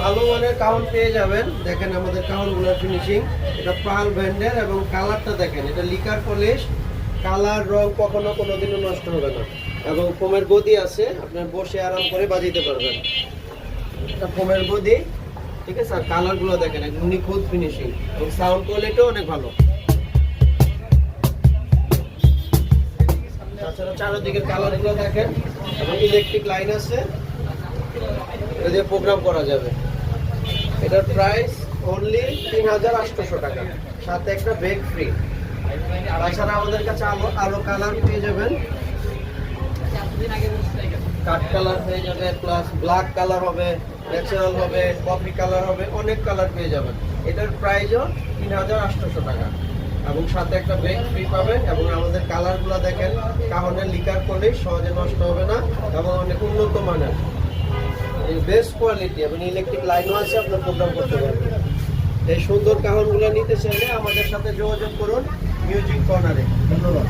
ভালো মানের কাউন্ট পেয়ে যাবেন। দেখেন আমাদের কাউন্টগুলোর ফিনিশিং এটা পাল ব্র্যান্ডের এবং কালারটা দেখেন, এটা লিকার পলিশ কালার, রং কখনো কোনো দিনও নষ্ট হবে না। এবং ফোমের গদি আছে, আপনার বসে আরাম করে বাজাইতে পারবেন। এটা ফোমের গদি, ঠিক আছে? আর কালারগুলো দেখেন, একদম নিখুঁত ফিনিশিং এবং সাউন্ড কোয়ালিটিও অনেক ভালো। তাছাড়া চারিদিকের কালারগুলো দেখেন। এবং ইলেকট্রিক লাইন আছে। এটা দিয়ে প্রোগ্রাম করা যাবে। এটার প্রাইস অনলি তিন হাজার আটশোশো টাকা। সাথে একটা ব্যাগ ফ্রি তাছাড়া আমাদের কাছে আরও আরও কালার পেয়ে যাবেন। কাঠ কালার হয়ে যাবে প্লাস ব্ল্যাক কালার হবে ন্যাচারাল হবে কফি কালার হবে, অনেক কালার পেয়ে যাবেন। এটার প্রাইসও তিন হাজার আটশোশো টাকা। এবং সাথে একটা ব্যাগ ফ্রি পাবেন এবং আমাদের কালারগুলো দেখেন, কাহনের লিকার করলে সহজে নষ্ট হবে না এবং অনেক উন্নত মানের। বেস্ট কোয়ালিটি এবং ইলেকট্রিক লাইনও আছে, আপনার প্রোগ্রাম করতে পারবেন। এই সুন্দর কাহনগুলো নিতে চাইলে আমাদের সাথে যোগাযোগ করুন মিউজিক কর্নারে ধন্যবাদ।